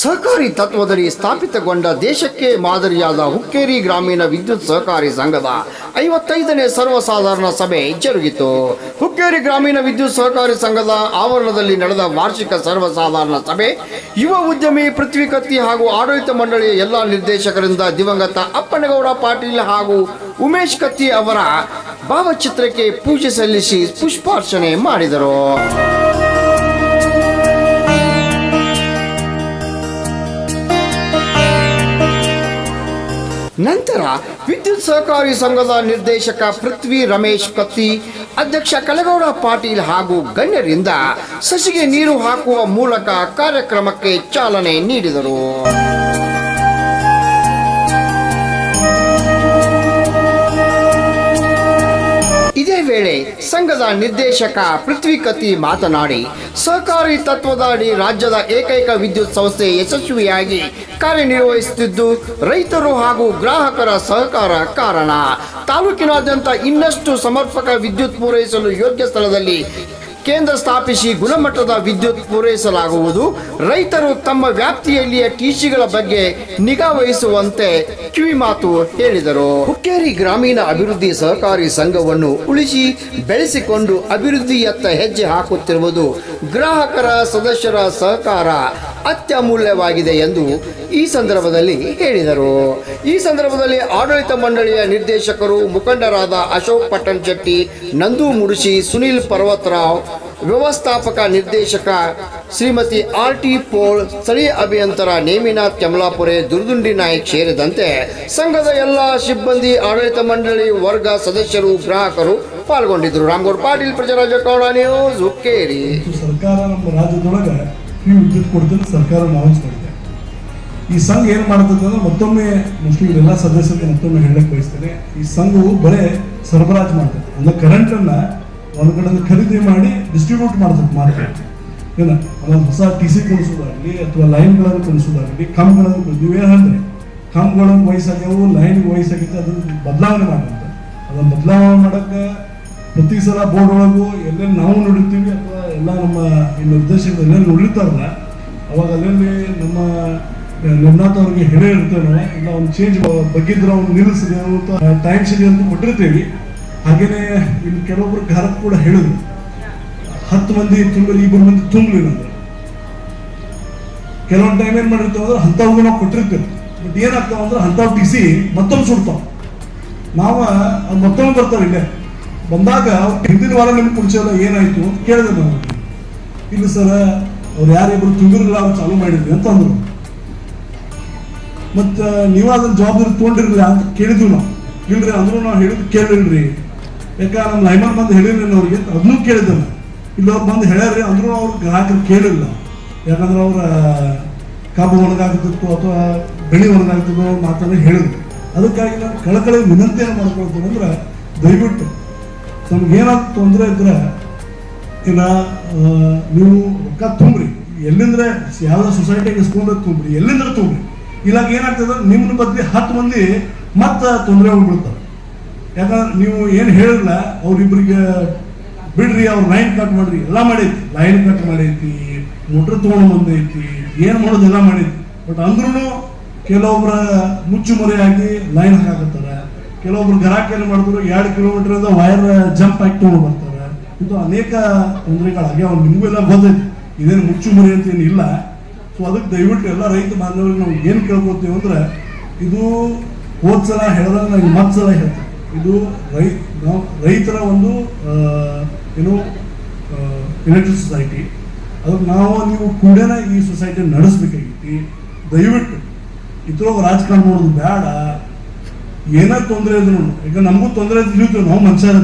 ಸಹಕಾರಿ ತತ್ವದಲ್ಲಿ ಸ್ಥಾಪಿತಗೊಂಡ ದೇಶಕ್ಕೆ ಮಾದರಿಯಾದ ಹುಕ್ಕೇರಿ ಗ್ರಾಮೀಣ ವಿದ್ಯುತ್ ಸಹಕಾರಿ ಸಂಘದ ಐವತ್ತೈದನೇ ಸರ್ವಸಾಧಾರಣ ಸಭೆ ಜರುಗಿತು. ಹುಕ್ಕೇರಿ ಗ್ರಾಮೀಣ ವಿದ್ಯುತ್ ಸಹಕಾರಿ ಸಂಘದ ಆವರಣದಲ್ಲಿ ನಡೆದ ವಾರ್ಷಿಕ ಸರ್ವಸಾಧಾರಣ ಸಭೆ ಯುವ ಉದ್ಯಮಿ ಪೃಥ್ವಿ ಕತ್ತಿ ಹಾಗೂ ಆಡಳಿತ ಮಂಡಳಿಯ ಎಲ್ಲ ನಿರ್ದೇಶಕರಿಂದ ದಿವಂಗತ ಅಪ್ಪನಗೌಡ ಪಾಟೀಲ್ ಹಾಗೂ ಉಮೇಶ್ ಕತ್ತಿ ಅವರ ಭಾವಚಿತ್ರಕ್ಕೆ ಪೂಜೆ ಸಲ್ಲಿಸಿ ಪುಷ್ಪಾರ್ಚನೆ ಮಾಡಿದರು. ನಂತರ ವಿದ್ಯುತ್ ಸಹಕಾರಿ ಸಂಘದ ನಿರ್ದೇಶಕ ಪೃಥ್ವಿ ರಮೇಶ್ ಕತ್ತಿ, ಅಧ್ಯಕ್ಷ ಕಲಗೌಡ ಪಾಟೀಲ್ ಹಾಗೂ ಗಣ್ಯರಿಂದ ಸಸಿಗೆ ನೀರು ಹಾಕುವ ಮೂಲಕ ಕಾರ್ಯಕ್ರಮಕ್ಕೆ ಚಾಲನೆ ನೀಡಿದರು. ಇದೇ ವೇಳೆ ಸಂಘದ ನಿರ್ದೇಶಕ ಪೃಥ್ವಿ ಕತ್ತಿ ಮಾತನಾಡಿ, ಸಹಕಾರಿ ತತ್ವದಡಿ ರಾಜ್ಯದ ಏಕೈಕ ವಿದ್ಯುತ್ ಸಂಸ್ಥೆ ಯಶಸ್ವಿಯಾಗಿ ಕಾರ್ಯನಿರ್ವಹಿಸುತ್ತಿದ್ದು, ರೈತರು ಹಾಗೂ ಗ್ರಾಹಕರ ಸಹಕಾರ ಕಾರಣ. ತಾಲೂಕಿನಾದ್ಯಂತ ಇನ್ನಷ್ಟು ಸಮರ್ಪಕ ವಿದ್ಯುತ್ ಪೂರೈಸಲು ಯೋಗ್ಯ ಸ್ಥಳದಲ್ಲಿ ಕೇಂದ್ರ ಸ್ಥಾಪಿಸಿ ಗುಣಮಟ್ಟದ ವಿದ್ಯುತ್ ಪೂರೈಸಲಾಗುವುದು. ರೈತರು ತಮ್ಮ ವ್ಯಾಪ್ತಿಯಲ್ಲಿಯ ಟಿಸಿಗಳ ಬಗ್ಗೆ ನಿಗಾ ವಹಿಸುವಂತೆ ಕಿವಿಮಾತು ಹೇಳಿದರು. ಹುಕ್ಕೇರಿ ಗ್ರಾಮೀಣ ಅಭಿವೃದ್ಧಿ ಸಹಕಾರಿ ಸಂಘವನ್ನು ಉಳಿಸಿ ಬೆಳೆಸಿಕೊಂಡು ಅಭಿವೃದ್ಧಿಯತ್ತ ಹೆಜ್ಜೆ ಹಾಕುತ್ತಿರುವುದು ಗ್ರಾಹಕರ ಸದಸ್ಯರ ಸಹಕಾರ. ಅತ್ಯಮೂಲ್ಯವಾಗಿದೆ ಎಂದು ಈ ಸಂದರ್ಭದಲ್ಲಿ ಹೇಳಿದರು. ಈ ಸಂದರ್ಭದಲ್ಲಿ ಆಡಳಿತ ಮಂಡಳಿಯ ನಿರ್ದೇಶಕರು ಮುಖಂಡರಾದ ಅಶೋಕ್ ಪಟ್ಟಣ್ ಶೆಟ್ಟಿ, ನಂದು ಮುಡುಶಿ ಸುನಿಲ್ ಪರ್ವತರಾವ್, ವ್ಯವಸ್ಥಾಪಕ ನಿರ್ದೇಶಕ ಶ್ರೀಮತಿ ಆರ್ ಟಿ ಪೋಳ್, ಸ್ಥಳೀಯ ಅಭಿಯಂತರ ನೇಮಿನಾಥ್ ಕೆಮಲಾಪುರೆ, ದುರ್ದುಂಡಿ ನಾಯಕ್ ಸೇರಿದಂತೆ ಸಂಘದ ಎಲ್ಲ ಸಿಬ್ಬಂದಿ, ಆಡಳಿತ ಮಂಡಳಿ ವರ್ಗ ಸದಸ್ಯರು, ಗ್ರಾಹಕರು ಪಾಲ್ಗೊಂಡಿದ್ದರು. ರಾಮಗೌಡ ಪಾಟೀಲ್ ಪ್ರಜಾರಾಜ ನ್ಯೂಸ್ ಹುಕ್ಕೇರಿ. ಸರ್ಕಾರ ನಮ್ಮ ರಾಜ್ಯದೊಳಗೆ ಫ್ರೀ ವಿದ್ಯುತ್ ಕೊಡ್ತೀನಿ, ಸರ್ಕಾರ ಅನೌನ್ಸ್ ಮಾಡಿದೆ ಈ ಸಂಘ ಏನು ಅಂದ್ರೆ ಮತ್ತೊಮ್ಮೆ ಮುಸ್ಲಿಮರೆಲ್ಲ ಸದಸ್ಯರಿಗೆ ಮತ್ತೊಮ್ಮೆ ಹೇಳಕ್ ಬಯಸ್ತೇನೆ. ಈ ಸಂಘವು ಬರೇ ಸರಬರಾಜು ಮಾಡ್ತದೆ ಅಂದ್ರೆ ಕರೆಂಟ್ ಅನ್ನ ಒಂದ್ ಕಡೆ ಖರೀದಿ ಮಾಡಿ ಡಿಸ್ಟ್ರಿಬ್ಯೂಟ್ ಮಾಡ್ತದೆ ಮಾರ್ಕೆಟ್ ಏನ? ಅದೊಂದು ಹೊಸ ಟಿ ಸಿ ಕೊಡಿಸೋದಾಗಲಿ ಅಥವಾ ಲೈನ್ಗಳನ್ನು ಕೊಡಿಸೋದಾಗಲಿ ಕಂಬಗಳನ್ನು ನೀವೇನಂದ್ರೆ ಕಂಬಗಳನ್ನು ವಯಸ್ಸಾಗ್ಯಾವು ಲೈನ್ ವಯಸ್ಸಾಗಿತ್ತು ಅದನ್ನು ಬದಲಾವಣೆ ಮಾಡುತ್ತೆ. ಅದನ್ನು ಬದಲಾವಣೆ ಮಾಡಕ್ಕೆ ಪ್ರತಿ ಸಲ ಬೋರ್ಡ್ ಒಳಗೂ ಎಲ್ಲೆಲ್ಲಿ ನಾವು ನೋಡಿರ್ತೀವಿ ಅಥವಾ ಎಲ್ಲ ನಮ್ಮ ಈ ನಿರ್ದೇಶಕರು ಎಲ್ಲೆಲ್ಲಿ ನೋಡಿರ್ತಾರಲ್ಲ, ಅವಾಗ ಅಲ್ಲೆಲ್ಲಿ ನಮ್ಮ ನಿರ್ನಾಥ್ ಅವ್ರಿಗೆ ಹೇಳೇ ಇರ್ತೇವೆ ಇಲ್ಲ ಒಂದು ಚೇಂಜ್ ಬಗ್ಗಿದ್ರೆ ಅವ್ನು ನಿಲ್ಲಿಸಿದೆ ಟೈಮ್ ಇದೆ ಅಂತ ಕೊಟ್ಟಿರ್ತೀವಿ. ಹಾಗೇನೆ ಇಲ್ಲಿ ಕೆಲವೊಬ್ರು ಘಾರತ್ ಕೂಡ ಹೇಳಿದ್ರು. ಹತ್ತು ಮಂದಿ ತುಂಬಲಿ ಇಬ್ಬರು ಮಂದಿ ತುಂಬಲಿಲ್ಲ ಅಂದ್ರೆ. ಕೆಲವೊಂದು ಟೈಮ್ ಏನು ಮಾಡಿರ್ತೇವೆ ಅಂದ್ರೆ ಅಂಥವ್ಗೂ ನಾವು ಕೊಟ್ಟಿರ್ತೇವೆ. ಬಟ್ ಏನಾಗ್ತಾವ ಅಂದ್ರೆ ಅಂಥವ್ ಟಿ ಸಿ ಮತ್ತೊಮ್ಮೆ ಸುಡ್ತಾವ. ನಾವು ಮತ್ತೊಂದು ಮತ್ತೊಮ್ಮೆ ಬರ್ತಾವೆ ಇಲ್ಲೇ. ಬಂದಾಗ ಹಿಂದಿನ ವಾರ ನಿಮ್ಗೆ ಕುಡಿಸೋಲ್ಲ ಏನಾಯ್ತು ಕೇಳಿದೆ ನಾವು ಇಲ್ಲ ಸರ್, ಅವ್ರು ಯಾರಿಬ್ರು ತುಂಬಿರಲಿಲ್ಲ ಅವ್ರು ಚಾಲೂ ಮಾಡಿದ್ವಿ ಅಂತ ಅಂದ್ರು. ಮತ್ತ ನೀವು ಅದನ್ನ ಜವಾಬ್ದಾರಿ ತೊಗೊಂಡಿರಲಿಲ್ಲ ಅಂತ ಕೇಳಿದ್ವಿ ನಾವು. ಇಲ್ರಿ, ಅಂದ್ರು ನಾವು ಹೇಳಿದ್ ಕೇಳಿಲ್ರಿ. ಯಾಕ ನಮ್ಮ ಲೈಮನ್ ಬಂದು ಹೇಳಿರ್ಲಿಲ್ಲ ಅವ್ರಿಗೆ ಅದನ್ನೂ ಕೇಳಿದ್ದೆ ಇಲ್ಲ, ಅವ್ರು ಬಂದು ಹೇಳ್ಯಾರ್ರಿ, ಅಂದ್ರೂ ಅವ್ರು ಗ್ರಾಹಕರು ಕೇಳಿಲ್ಲ. ಯಾಕಂದ್ರೆ ಅವ್ರ, ಕಬ್ಬು ಒಣಗಾಗ್ತಿತ್ತು ಅಥವಾ ಬೆಳೆ ಒಣಗಾಗ್ತಿತ್ತು ಮಾತಾಡಿ ಹೇಳಿದ್ರು ಅದಕ್ಕಾಗಿ ನಾನು ಕಳಕಳಿ ವಿನಂತಿಯನ್ನು ಮಾಡ್ಕೊಳ್ತೀನಿ ಅಂದ್ರೆ ದಯವಿಟ್ಟು ನಮ್ಗೆ ಏನಾದ್ರು ತೊಂದರೆ ಇದ್ರೆ, ಇಲ್ಲ ನೀವು ರೊಕ್ಕ ತುಂಬ್ರಿ. ಎಲ್ಲಿಂದ್ರೆ ಯಾವ್ದೋ ಸೊಸೈಟಿಗೆ ಇಸ್ಕೊಂಡ್ರೆ ತುಂಬ್ರಿ, ಎಲ್ಲಿಂದ್ರೆ ತುಂಬ್ರಿ. ಇಲ್ಲಾಗ ಏನಾಗ್ತದೆ ನಿಮ್ಮ ಬದ್ಲಿ ಹತ್ತು ಮಂದಿ ಮತ್ತೆ ತೊಂದರೆ ಹೋಗ್ಬಿಡ್ತಾರೆ ಯಾಕಂದ್ರೆ ನೀವು ಏನು ಹೇಳಿಲ್ಲ ಅವ್ರಿಬ್ರಿಗೆ ಬಿಡ್ರಿ, ಅವ್ರು ಲೈನ್ ಕಟ್ ಮಾಡ್ರಿ, ಎಲ್ಲ ಮಾಡೈತಿ. ಲೈನ್ ಕಟ್ ಮಾಡೈತಿ ಮೋಟ್ರ್ ತೊಗೊಂಡು ಬಂದೈತಿ, ಏನು ಮಾಡೋದು ಎಲ್ಲ ಮಾಡೈತಿ. ಬಟ್ ಅಂದ್ರೂ ಕೆಲವೊಬ್ರ ಮುಚ್ಚು ಮರೆಯಾಗಿ ಲೈನ್ ಹಾಕತ್ತಾರ. ಕೆಲವೊಬ್ರು ಏನು ಮಾಡಿದ್ರು ಎರಡು ಕಿಲೋಮೀಟರ್ ಇಂದ ವೈರ್ ಜಂಪ್ ತಗೊಂಡು ಬರ್ತಾರೆ. ಇದು ಅನೇಕ ತೊಂದರೆಗಳಾಗ್ಯಾವ ಅವ್ರು ಎಲ್ಲ ಗೊತ್ತೈತಿ. ಇದೇನು ಮುಚ್ಚು ಮರಿ ಅಂತ ಏನು ಇಲ್ಲ. ಸೊ ಅದಕ್ಕೆ ದಯವಿಟ್ಟು ಎಲ್ಲ ರೈತ ಬಾಂಧವರಿಗೆ ನಾವು ಏನು ಕೇಳ್ಕೊತೀವಿ ಅಂದ್ರೆ, ಇದು ಹೋದ್ ಸಲ ಹೇಳ್ದಂಗೆ ನಾನು ಮತ್ ಸಲ ಹೇಳ್ತೀನಿ ಇದು ರೈ, ನಾವು ರೈತರ ಒಂದು ಏನು ಎಲೆಕ್ಟ್ರಿಕ್ ಸೊಸೈಟಿ ಅದಕ್ಕೆ ನಾವು, ನೀವು ಕೂಡೇನ ಈ ಸೊಸೈಟಿ ನಡೆಸ್ಬೇಕಾಗಿತ್ತು. ದಯವಿಟ್ಟು ಇತರ ರಾಜಕಾರಣ ಮಾಡೋದು ಬೇಡ. ಏನೇ ತೊಂದರೆ ಇದ್ರು ಈಗ ನಮಗೂ ತೊಂದರೆ ತಿಳಿತೀವಿ ನಾವು ಮನುಷ್ಯರ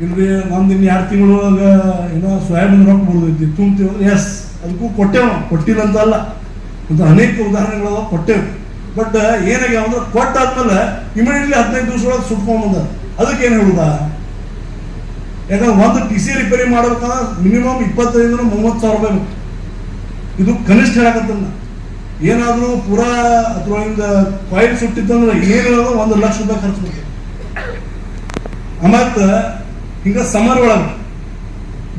ಇಲ್ರಿ ನಮ್ದು ಇನ್ನು ಎರಡು ತಿಂಗಳೊಳಗ ಏನೋ ಸೋಯಾಬೀನ್ ರೊಕ್ಕ ತುಂಬ್ತೀವಿ ಅಂದ್ರೆ ಎಸ್ ಅದಕ್ಕೂ ಕೊಟ್ಟೆವು ಕೊಟ್ಟಿಲ್ಲ ಅಂತ ಅಲ್ಲ. ಅಂತ ಅನೇಕ ಉದಾಹರಣೆಗಳವ ಕೊಟ್ಟೆವು. ಬಟ್ ಏನಾಗ್ಯಾವ ಅಂದ್ರೆ ಕೊಟ್ಟಾದ್ಮೇಲೆ ಇಮಿಡಿಯೇಟ್ಲಿ ಹದಿನೈದು ದಿವಸ ಒಳಗೆ ಸುಟ್ಕೊಂಡ್ ಬಂದ ಅದಕ್ಕೆ ಏನು ಹೇಳುದ? ಯಾಕಂದ್ರೆ ಒಂದು ಟಿ ಸಿ ರಿಪೇರಿ ಮಾಡ್ಬೇಕಂದ್ರೆ ಮಿನಿಮಮ್ ಇಪ್ಪತ್ತೈದು ಮೂವತ್ತು ಸಾವಿರ ರೂಪಾಯಿ. ಇದು ಕನಿಷ್ಠ ಹೇಳಕತ್ತಲ್ಲ ಏನಾದರೂ ಪೂರಾ ಅಥವಾ ಹಿಂಗ ಕಾಯಿಲ್ ಸುಟ್ಟಿದ್ದಂದ್ರೆ ಏನಿರೋದು ಒಂದು ಲಕ್ಷ ರೂಪಾಯಿ ಖರ್ಚು ಮತ್ತ ಹಿಂಗ ಸಮರ್ ಒಳಗ,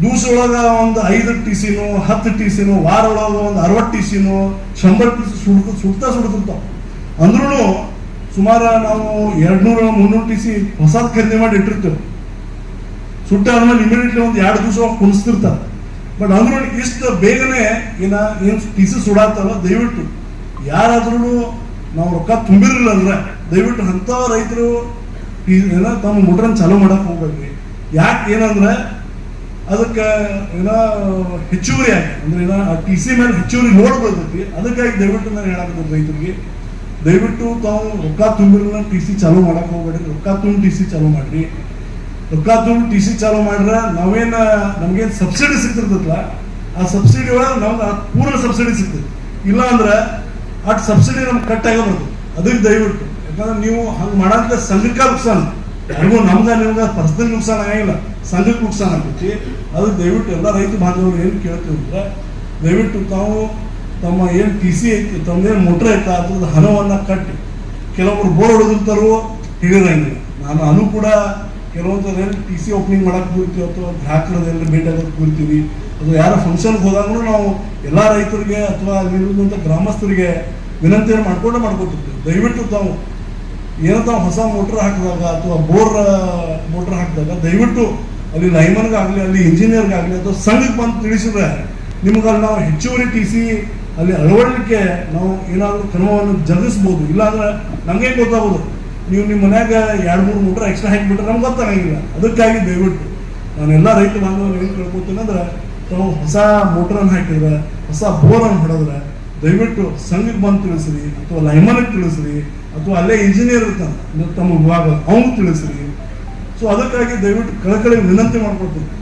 ದಿವಸ ಒಳಗ ಒಂದು ಐದು ಟಿ ಸಿನು ಹತ್ತು ಟಿ ಸಿನು ವಾರ ಒಳಗ ಒಂದು ಅರವತ್ತು ಟಿ ಸಿನು ಶಂಬರ್ ಟಿ ಸಿ ಸುಡ್ಕ ಸುಡ್ತಾ ಸುಡ್ತಿರ್ತಾವ. ಅಂದ್ರೂ ಸುಮಾರು ನಾವು ಎರಡ್ನೂರ, ಮುನ್ನೂರು ಟಿ ಸಿ ಹೊಸದ್ ಖರೀದಿ ಮಾಡಿ ಇಟ್ಟಿರ್ತೇವೆ. ಸುಟ್ಟಾದ್ಮೇಲೆ ಇಮಿಡಿಯೇಟ್ಲಿ ಒಂದು ಎರಡು ದಿವಸ ಕುಣಿಸ್ತಿರ್ತಾರೆ. ಬಟ್ ಅಂದ್ರೂ ಇಷ್ಟು ಬೇಗನೆ ಏನ ಏನು ಟಿ ಸಿ ಸುಡಾತಲ್ಲ ದಯವಿಟ್ಟು. ಯಾರಾದ್ರೂ ನಾವು ರೊಕ್ಕ ತುಂಬಿರಲಿಲ್ಲ ಅಂದ್ರೆ ದಯವಿಟ್ಟು ಅಂಥ ರೈತರು ಏನ ತಮ್ಮ ಮುಟ್ರನ್ ಚಾಲೂ ಮಾಡಕ್ ಹೋಗ್ಬೇಡ್ರಿ. ಯಾಕೆ ಏನಂದ್ರೆ ಅದಕ್ಕೆ ಏನ ಹೆಚ್ಚುವರಿ ಆಗಿ, ಅಂದ್ರೆ ಆ ಟಿ ಸಿ ಮೇಲೆ ಹೆಚ್ಚುವರಿ ಲೋಡ್ ಬರ್ತೈತಿ ಅದಕ್ಕಾಗಿ ದಯವಿಟ್ಟು ನಾನು ಹೇಳಾಕತ್ತೀನಿ ರೈತರಿಗೆ, ದಯವಿಟ್ಟು ತಾವು ರೊಕ್ಕ ತುಂಬಿರಲ್ಲ ಟಿ ಸಿ ಚಾಲೂ ಮಾಡಕ್ ಹೋಗ್ಬೇಡ್ರಿ. ರೊಕ್ಕ ತುಂಬಿ ಟಿ ಸಿ ಚಾಲೂ ಮಾಡ್ರಿ. ರೊಕ್ಕ ದುಡ್ಡು ಟಿ ಸಿ ಚಾಲೂ ಮಾಡ್ರೆ, ನಾವೇನ ನಮ್ಗೇನು ಸಬ್ಸಿಡಿ ಸಿಗ್ತಿರ್ತೈತಲ್ಲ ಆ ಸಬ್ಸಿಡಿ ಒಳಗೆ ನಮ್ಗೆ ಪೂರ್ಣ ಸಬ್ಸಿಡಿ ಸಿಗ್ತದೆ ಇಲ್ಲ ಅಂದ್ರೆ ಅಟ್ ಸಬ್ಸಿಡಿ ನಮ್ಗೆ ಕಟ್ ಆಗಬಾರ್ದು. ಅದಕ್ಕೆ ದಯವಿಟ್ಟು. ಯಾಕಂದ್ರೆ ನೀವು ಹಂಗೆ ಮಾಡಂತ ಸಂಘಕ್ಕೆ ನುಕ್ಸಾನ. ಯಾರಿಗೂ ನಮ್ಗ ನಿಮ್ಗೆ ಪರ್ಸನಲ್ ನುಕ್ಸಾನ ಆಗಿಲ್ಲ ಸಂಘಕ್ಕೆ ನುಕ್ಸಾನ ಆಗ್ತೈತಿ. ಅದಕ್ಕೆ ದಯವಿಟ್ಟು ಎಲ್ಲ ರೈತ ಬಾಂಧವರು ಏನು ಕೇಳ್ತೀವಿ ಅಂದ್ರೆ, ದಯವಿಟ್ಟು ತಾವು ತಮ್ಮ ಏನು ಟಿ ಸಿ ಐತಿ ತಮ್ಮದೇನು ಮೋಟ್ರ್ ಐತಾ ಅದ್ರದ್ದು ಹಣವನ್ನು ಕಟ್ಟಿ. ಕೆಲವೊಬ್ರು ಬೋರ್ ಹೊಡೆದಿರ್ತಾರೋ ಹಿಡಿದಂಗೆ ನಾನು ಅನು ಕೂಡ ಕೆಲವೊಂದು ಟಿ ಸಿ ಓಪನಿಂಗ್ ಮಾಡಕ್ ಕೂರ್ತೀವಿ ಅಥವಾ ಗ್ರಾಹಕರದೆಲ್ಲ ಭೇಟಿ ಆಗೋದು ಕೂರ್ತೀವಿ ಅದು ಯಾರ ಫಂಕ್ಷನ್ಗೆ ಹೋದಾಗಲೂ ನಾವು ಎಲ್ಲ ರೈತರಿಗೆ ಅಥವಾ ಅಲ್ಲಿರುವಂಥ ಗ್ರಾಮಸ್ಥರಿಗೆ ವಿನಂತಿಯನ್ನು ಮಾಡ್ಕೊಂಡೇ ಮಾಡ್ಕೊತಿರ್ತೀವಿ. ದಯವಿಟ್ಟು ತಾವು ಏನೋ ತಾವು ಹೊಸ ಮೋಟ್ರ್ ಹಾಕಿದಾಗ ಅಥವಾ ಬೋರ್ ಮೋಟ್ರ್ ಹಾಕಿದಾಗ ದಯವಿಟ್ಟು ಅಲ್ಲಿ ಲೈಮನ್ಗಾಗಲಿ ಅಲ್ಲಿ ಇಂಜಿನಿಯರ್ಗಾಗಲಿ ಅಥವಾ ಸಂಘಕ್ಕೆ ಬಂದು ತಿಳಿಸಿದ್ರೆ ನಿಮ್ಗೆ ಅಲ್ಲಿ ನಾವು ಹೆಚ್ಚುವರಿ ಟಿ ಸಿ ಅಲ್ಲಿ ಅಳವಡಿಕೆ ನಾವು ಏನಾದರೂ ಕ್ರಮವನ್ನು ಜರುಗಿಸ್ಬೋದು. ಇಲ್ಲಾಂದ್ರೆ ನಮಗೆ ಗೊತ್ತಾಗೋದು? ನೀವು ನಿಮ್ಮ ಮನ್ಯಾಗ ಎರಡು ಮೂರು ಮೋಟ್ರ್ ಎಕ್ಸ್ಟ್ರಾ ಹಾಕಿಬಿಟ್ರೆ ನಮ್ಗೆ ಗೊತ್ತಾಗಂಗಿಲ್ಲ. ಅದಕ್ಕಾಗಿ ದಯವಿಟ್ಟು ನಾನೆಲ್ಲ ರೈತ ಬಾಂಧವರು ಏನು ಕೇಳ್ಕೊತೀನಿ ಅಂದ್ರೆ, ತಾವು ಹೊಸ ಮೋಟ್ರನ್ನು ಹಾಕಿದ್ರೆ, ಹೊಸ ಬೋರನ್ನು ಹೊಡೆದ್ರೆ, ದಯವಿಟ್ಟು ಸಂಘಕ್ಕೆ ಬಂದು ತಿಳಿಸ್ರಿ, ಅಥವಾ ಲೈಮನಿಗೆ ತಿಳಿಸ್ರಿ, ಅಥವಾ ಅಲ್ಲೇ ಇಂಜಿನಿಯರ್ ಇರ್ತಾನೆ ತಮ್ಮ ವಿಭಾಗ, ಅವ್ನಿಗೆ ತಿಳಿಸ್ರಿ. ಸೊ ಅದಕ್ಕಾಗಿ ದಯವಿಟ್ಟು ಕಳಕಳಿ ವಿನಂತಿ ಮಾಡ್ಕೊಳ್ತೀನಿ.